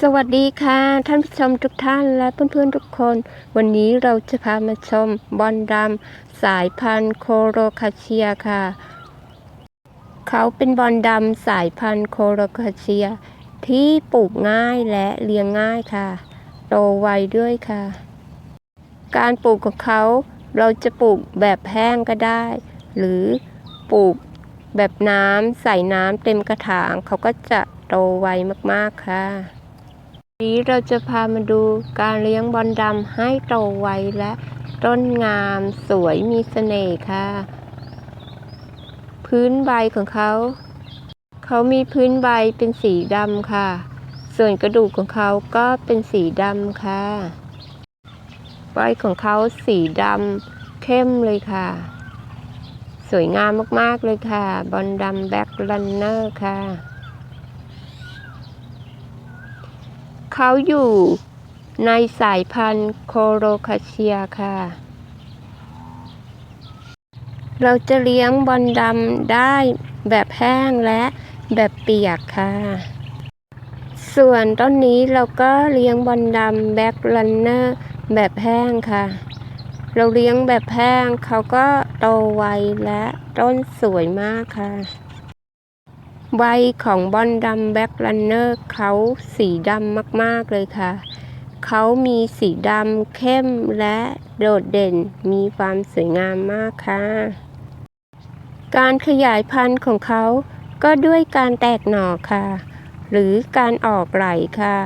สวัสดีค่ะ ท่านผู้ชมทุกท่านและเพื่อนๆทุกคน วันนี้เราจะพามาชมบอลดำสายพันธุ์โคโรคาเชียค่ะ เขาเป็นบอลดำสายพันธุ์โคโรคาเชีย ที่ปลูกง่ายและเลี้ยงง่ายค่ะ โตไวด้วยค่ะ การปลูกของเขาเราจะปลูกแบบแห้งก็ได้ หรือปลูกแบบน้ำใส่น้ำเต็มกระถางเขาก็จะโตไวมากๆค่ะ นนี้เราจะพามาดูการเลี้ยงบอลดำให้โตไวและต้นงามสวยมีเสน่ห์ค่ะ พื้นใบของเขา เขามีพื้นใบเป็นสีดำค่ะ ส่วนกระดูกของเขาก็เป็นสีดำค่ะ ใบของเขาสีดำเข้มเลยค่ะ สวยงามมากๆเลยค่ะ บอลดำแบ็คลันเนอร์ค่ะ เขาอยู่ในสายพันธุ์โคโรคาเชียค่ะ เราจะเลี้ยงบอลดำได้แบบแห้งและแบบเปียกค่ะ ส่วนต้นนี้เราก็เลี้ยงบอลดำแบ็คลันเนอร์แบบแห้งค่ะ เราเลี้ยงแบบแห้งเขาก็โตไวและต้นสวยมากค่ะ ใบของบอลดำแบ็คลันเนอร์เขาสีดำมากๆเลยค่ะ เขามีสีดำเข้มและโดดเด่นมีความสวยงามมากค่ะ การขยายพันธุ์ของเขาก็ด้วยการแตกหน่อค่ะ หรือการออกไหลค่ะ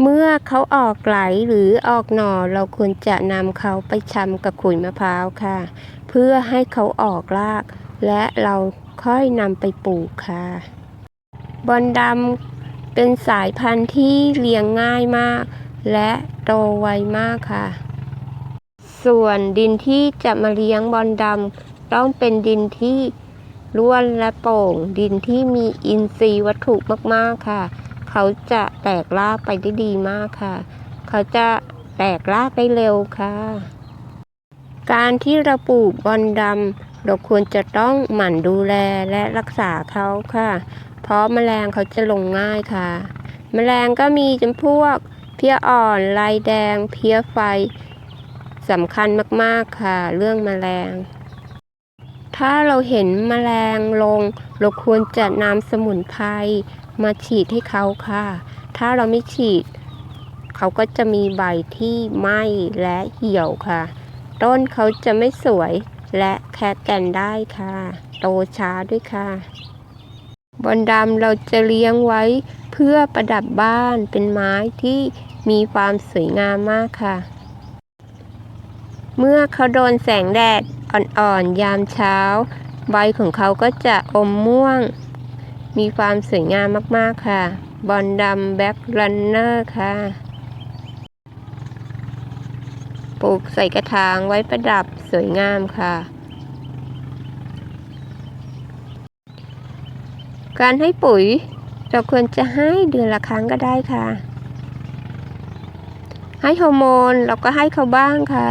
เมื่อเขาออกไหลหรือออกหน่อเราควรจะนำเขาไปชำกับขุยมะพร้าวค่ะ เพื่อให้เขาออกรากและเรา ค่อยนำไปปลูกค่ะ บอลดำเป็นสายพันธุ์ที่เลี้ยงง่ายมาก และโตไวมากค่ะ ส่วนดินที่จะมาเลี้ยงบอลดำต้องเป็นดินที่ร่วนและโป่ง ดินที่มีอินทรีย์วัตถุมากๆค่ะ เขาจะแตกรากไปได้ดีมากค่ะ เขาจะแตกรากได้เร็วค่ะ การที่เราปลูกบอลดำ เราควรจะต้องหมั่นดูแลและรักษาเขาค่ะ เพราะแมลงเขาจะลงง่ายค่ะ แมลงก็มีจำพวกเพี้ยอ่อนลายแดง เพี้ยไฟสำคัญมากๆค่ะ เรื่องแมลง ถ้าเราเห็นแมลงลง เราควรจะนำสมุนไพรมาฉีดให้เขาค่ะ ถ้าเราไม่ฉีด เขาก็จะมีใบที่ไหม้และเหี่ยวค่ะ ต้นเขาจะไม่สวย และแคะแก่นได้ค่ะ โตช้าด้วยค่ะ บอนดำเราจะเลี้ยงไว้เพื่อประดับบ้านเป็นไม้ที่มีความสวยงามมากค่ะ เมื่อเขาโดนแสงแดดอ่อนๆยามเช้า ใบของเขาก็จะอมม่วง มีความสวยงามมากๆค่ะ บอลดำแบ็ครันเนอร์ค่ะ ปลูกใส่กระถางไว้ประดับสวยงามค่ะ การให้ปุ๋ยเราควรจะให้เดือนละครั้งก็ได้ค่ะ ให้ฮอร์โมนเราก็ให้เขาบ้างค่ะ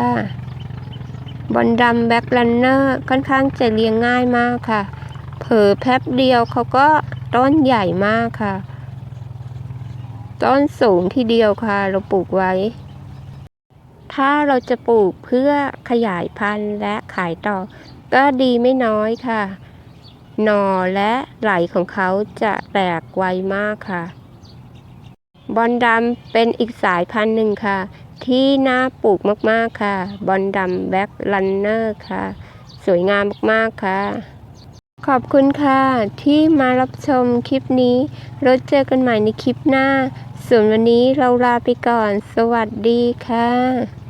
บอลดำแบ็คลันเนอร์ค่อนข้างจะเลี้ยงง่ายมากค่ะ เผลอแป๊บเดียวเขาก็ต้นใหญ่มากค่ะ ต้นสูงทีเดียวค่ะ เราปลูกไว้ ถ้าเราจะปลูกเพื่อขยายพันธุ์และขายต่อ ก็ดีไม่น้อยค่ะ หน่อและไหลของเขาจะแตกไวมากค่ะ บอลดำเป็นอีกสายพันธุ์หนึ่งค่ะ ที่น่าปลูกมากๆค่ะ บอลดำแบ็คลันเนอร์ค่ะ สวยงามมากๆค่ะ ขอบคุณค่ะ ที่มารับชมคลิปนี้เราเจอกันใหม่ในคลิปหน้าส่วนวันนี้เราลาไปก่อน สวัสดีค่ะ